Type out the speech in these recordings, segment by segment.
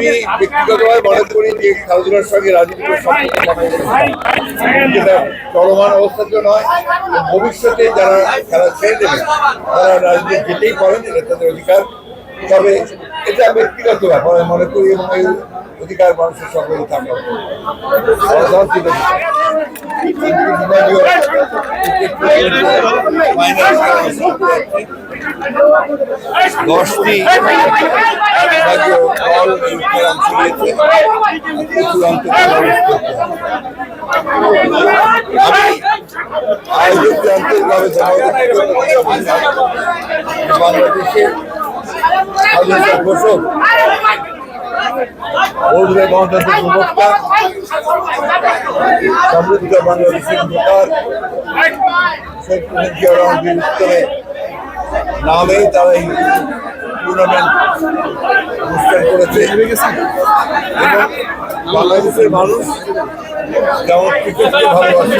আমি ব্যক্তিগতভাবে মনে করি যে খেলাধুলার সঙ্গে রাজনীতির যেটা চলমান অবস্থার জন্য নয় ভবিষ্যতে যারা খেলা ছেড়ে দেবে, তারা রাজনীতি যেতেই পারেন এটা তাদের অধিকার। তবে এটা ব্যক্তিগত ব্যাপার, আমি মনে করি এবং অধিকার মানুষের সকলেই থাকা খেলা দশটি দল নিয়েছে আজকে চূড়ান্ত খেলা অনুষ্ঠিত হচ্ছে। আমি আয়োজককে আন্তরিকভাবে ধন্যবাদ জানাই। বাংলাদেশের স্বাধীনতা ঘোষক বৌদ্ধ গণতান্ত্রিক প্রবক্তা সমৃদ্ধ বাংলাদেশের ভোটার শেখ মুজিবুর জিয়া রহমান উত্তরে নামে তারা এই টুর্নামেন্ট অনুষ্ঠান করেছে এবং বাংলাদেশের মানুষ যেমন ক্রিকেটকে ভালোবাসে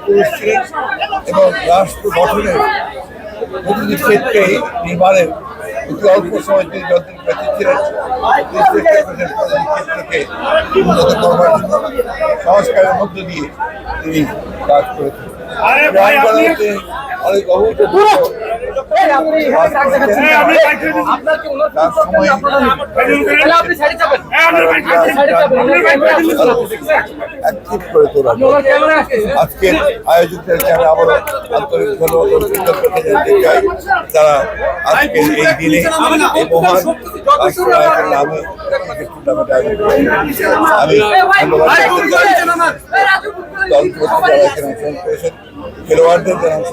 পুরুষ ছিলেন এবং রাষ্ট্র গঠনের প্রতিটি ক্ষেত্রে নির্মাণের অতি অল্প সময় তিনি যতদিন বেঁচে ছিলেন ক্ষেত্রকে উন্নত করবার জন্য সংস্কারের মধ্য দিয়ে তিনি কাজ করেছেন আজকের আয়োজকদেরকে আমি আবারও আন্তরিক ধন্যবাদ কৃতজ্ঞতা জানাতে চাই তারা আজকের এই দিনে। এই মহান রাষ্ট্রনায়কের নামে আমি ধন্যবাদ দল প্রতি যারা এখানে অংশগ্রহণ করেছেন খেলোয়াড়দের যারা অংশ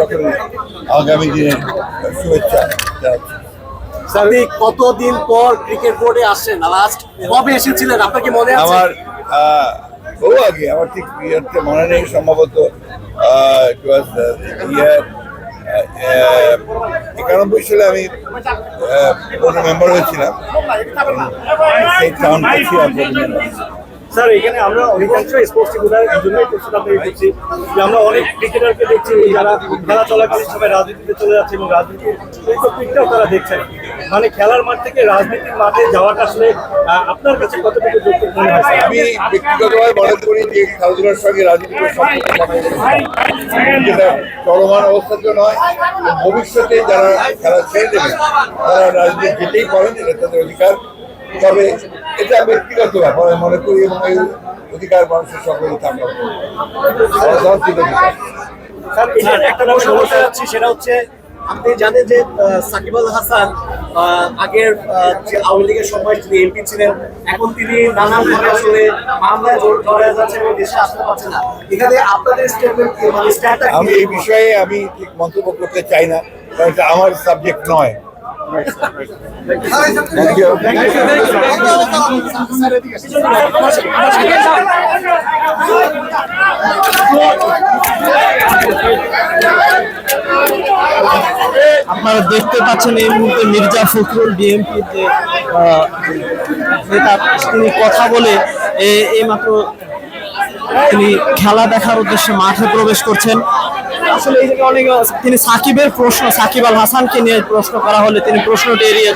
সকলে আগামী দিনে। শুভেচ্ছা জানাচ্ছি কতদিন পর ক্রিকেট বোর্ডে আসছেন? লাস্ট কবে এসেছিলেন? আপনার কি মনে আছে? আমার আহ, বহু আগে। আমার ঠিক ইয়ারটা মনে নেই সম্ভবত ইয়ার একানব্বই সালে আমি বোর্ডের মেম্বার হয়েছিলাম। সেই টাউন ছিলাম স্যার, এখানে আমরা অধিকাংশ স্পোর্টস টিগুলার জন্যই প্রশ্ন আপনাকে করছি। যে আমরা অনেক ক্রিকেটারকে দেখছি, যারা খেলা চলাকালীন সময় রাজনীতিতে চলে যাচ্ছে এবং রাজনীতির টপিকটাও তারা দেখছেন। মানে খেলার মাঠ থেকে রাজনীতির মাঠে যাওয়াটা আসলে আপনার কাছে কতটুকু যৌক্তিক মনে হয়? আমি ব্যক্তিগতভাবে মনে করি যে খেলাধুলার সঙ্গে রাজনীতির যেটা চলমান অবস্থার জন্য নয় ভবিষ্যতে যারা খেলা ছেড়ে দেবে, তারা রাজনীতি যেতেই পারেন, এটা তাদের অধিকার। তবে এটা ব্যক্তিগত ব্যাপার আমি মনে করি এবং এই অধিকার মানুষের সকলেই থাকা গণতান্ত্রিক অধিকার স্যার একটা যাচ্ছি সেটা হচ্ছে আপনি জানেন যে সাকিব আল হাসান আগের আহ, যে আওয়ামী লীগের সময় তিনি এমপি ছিলেন এখন তিনি নানান ভাবে আসলে মামলায় জড়- জড়িয়ে যাচ্ছে এবং দেশে আসতে পারছে না। এখানে আপনাদের স্টেটমেন্ট মানে আমি এই বিষয়ে আমি ঠিক মন্তব্য করতে চাই না কারণ এটা আমার সাবজেক্ট নয়। আপনারা দেখতে পাচ্ছেন এই মুহূর্তে মির্জা ফখরুল বিএনপির যে নেতা, তিনি কথা বলে এইমাত্র তিনি খেলা দেখার উদ্দেশ্যে মাঠে প্রবেশ করছেন। আসলে এই জায়গায় অনেক, তিনি সাকিবের প্রশ্ন, সাকিব আল হাসানকে নিয়ে প্রশ্ন করা হলে তিনি প্রশ্নটি এড়িয়ে